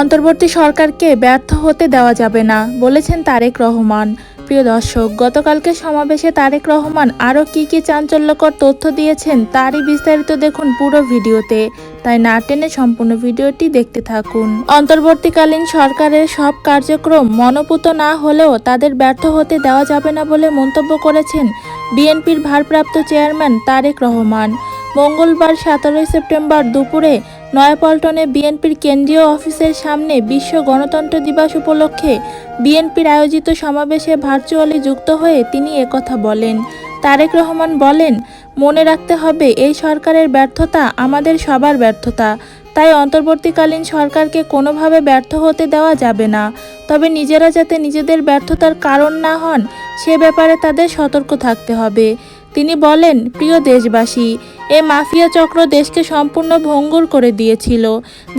অন্তর্বর্তী সরকারকে ব্যর্থ হতে দেওয়া যাবে না, বলেছেন তারেক রহমান। প্রিয় দর্শক গতকালকে সমাবেশে তারেক রহমান আরও কি কি চাঞ্চল্যকর তথ্য দিয়েছেন তারই বিস্তারিত দেখুন পুরো ভিডিওতে। তাই না টেনে সম্পূর্ণ ভিডিওটি দেখতে থাকুন। অন্তর্বর্তীকালীন সরকারের সব কার্যক্রম মনোপুত না হলেও তাদের ব্যর্থ হতে দেওয়া যাবে না বলে মন্তব্য করেছেন বিএনপির ভারপ্রাপ্ত চেয়ারম্যান তারেক রহমান। মঙ্গলবার সতেরোই সেপ্টেম্বর দুপুরে নয়াপল্টনে বিএনপির কেন্দ্রীয় অফিসের সামনে বিশ্ব গণতন্ত্র দিবস উপলক্ষে বিএনপির আয়োজিত সমাবেশে ভার্চুয়ালি যুক্ত হয়ে তিনি একথা বলেন। তারেক রহমান বলেন, মনে রাখতে হবে, এই সরকারের ব্যর্থতা আমাদের সবার ব্যর্থতা। তাই অন্তর্বর্তীকালীন সরকারকে কোনোভাবে ব্যর্থ হতে দেওয়া যাবে না। তবে নিজেরা যাতে নিজেদের ব্যর্থতার কারণ না হন, সে ব্যাপারে তাদের সতর্ক থাকতে হবে। তিনি বলেন, প্রিয় দেশবাসী এ মাফিয়া চক্র দেশকে সম্পূর্ণ ভঙ্গুর করে দিয়েছিল।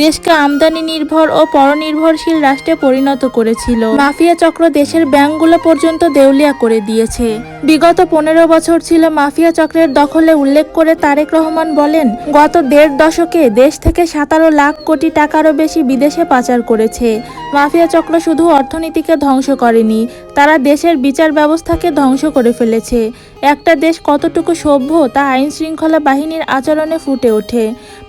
দেশকে আমদানি নির্ভর ও পরনির্ভরশীল রাষ্ট্রে পরিণত করেছিল। মাফিয়া চক্র দেশের ব্যাংকগুলো পর্যন্ত দেউলিয়া করে দিয়েছে। বিগত পনেরো বছর ছিল মাফিয়া চক্রের দখলে উল্লেখ করে তারেক রহমান বলেন, গত দেড় দশকে দেশ থেকে সতেরো লাখ কোটি টাকারও বেশি বিদেশে পাচার করেছে। মাফিয়া চক্র শুধু অর্থনীতিকে ধ্বংস করেনি, তারা দেশের বিচার ব্যবস্থাকে ধ্বংস করে ফেলেছে। একটা দেশ কতটুকু সভ্য তা আইন শৃঙ্খলা বাহিনীর আচরণে ফুটে ওঠে।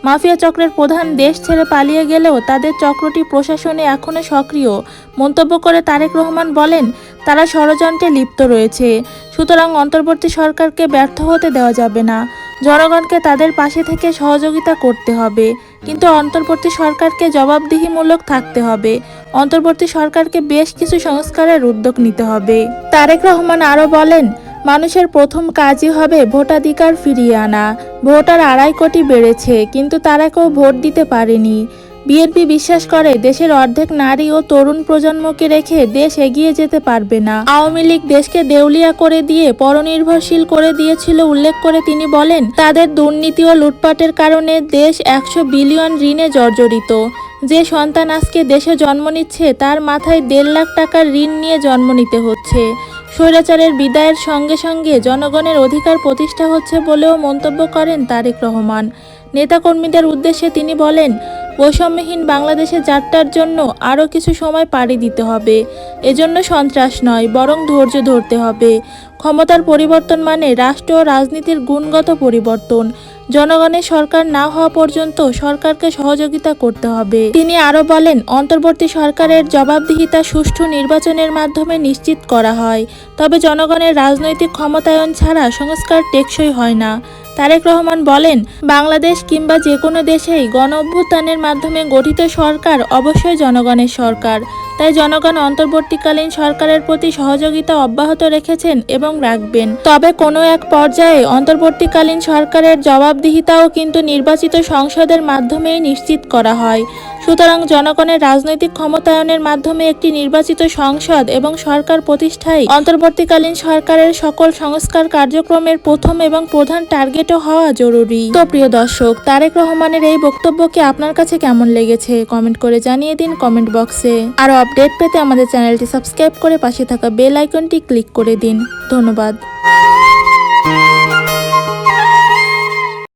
মাফিয়া চক্রের প্রধান দেশ ছেড়ে পালিয়ে গেলেও তাদের চক্রটি প্রশাসনে এখনও সক্রিয়। মন্তব্য করে তারেক রহমান বলেন, তারা ষড়যন্ত্রে লিপ্ত রয়েছে। সুতরাং অন্তর্বর্তী সরকারকে ব্যর্থ হতে দেওয়া যাবে না। জনগণকে তাদের পাশে থেকে সহযোগিতা করতে হবে। কিন্তু অন্তর্বর্তী সরকারকে জবাবদিহিমূলক থাকতে হবে। অন্তর্বর্তী সরকারকে বেশ কিছু সংস্কারের উদ্যোগ নিতে হবে। তারেক রহমান আরও বলেন মানুষের প্রথম কাজই হবে ভোটাধিকার ফিরিয়ে আনা। ভোটার আড়াই কোটি বেড়েছে, কিন্তু তারা কেউ ভোট দিতে পারেনি। বিএনপি বিশ্বাস করে, দেশের অর্ধেক নারী ও তরুণ প্রজন্মকে রেখে দেশ এগিয়ে যেতে পারবে না। আওয়ামী লীগ দেশকে দেউলিয়া করে দিয়ে, পরনির্ভরশীল করে দিয়েছিল উল্লেখ করে তিনি বলেন, তাদের দুর্নীতি ও লুটপাটের কারণে দেশ একশো বিলিয়ন ঋণে জর্জরিত। যে সন্তান আজকে দেশে জন্ম নিচ্ছে, তার মাথায় দেড় লাখ টাকার ঋণ নিয়ে জন্ম নিতে হচ্ছে। স্বৈরাচারের বিদায়ের সঙ্গে সঙ্গে জনগণের অধিকার প্রতিষ্ঠা হচ্ছে বলেও মন্তব্য করেন তারেক রহমান। নেতাকর্মীদের উদ্দেশ্যে তিনি বলেন, বৈষম্যহীন বাংলাদেশে যাত্রার জন্য আরও কিছু সময় পাড়ি দিতে হবে। এজন্য সন্ত্রাস নয়, বরং ধৈর্য ধরতে হবে। ক্ষমতার পরিবর্তন মানে রাষ্ট্র ও রাজনীতির গুণগত পরিবর্তন। জনগণের সরকার না হওয়া পর্যন্ত সরকারকে সহযোগিতা করতে হবে। তিনি আরও বলেন, অন্তর্বর্তী সরকারের জবাবদিহিতা সুষ্ঠু নির্বাচনের মাধ্যমে নিশ্চিত করা হয়, তবে জনগণের রাজনৈতিক ক্ষমতায়ন ছাড়া সংস্কার টেকসই হয় না। তারেক রহমান বলেন, বাংলাদেশ কিংবা যে কোনো দেশেই গণ অভ্যুত্থানের মাধ্যমে গঠিত সরকার অবশ্যই জনগণের সরকার। তাই জনগণ অন্তর্বর্তীকালীন সরকারের প্রতি সহযোগিতা অব্যাহত রেখেছেন এবং রাখবেন। তবে কোনো এক পর্যায়ে অন্তর্বর্তীকালীন সরকারের জবাবদিহিতাও কিন্তু নির্বাচিত সংসদের মাধ্যমেই নিশ্চিত করা হয়। সুতরাং জনগণের রাজনৈতিক ক্ষমতায়নের মাধ্যমে একটি নির্বাচিত সংসদ এবং সরকার প্রতিষ্ঠায় অন্তর্বর্তীকালীন সরকারের সকল সংস্কার কার্যক্রমের প্রথম এবং প্রধান টার্গেটও হওয়া জরুরি। তো প্রিয় দর্শক, তারেক রহমানের এই বক্তব্যকে আপনার কাছে কেমন লেগেছে? কমেন্ট করে জানিয়ে দিন কমেন্ট বক্সে। আরও আপডেট পেতে আমাদের চ্যানেলটি সাবস্ক্রাইব করে পাশে থাকা বেল আইকনটি ক্লিক করে দিন। ধন্যবাদ।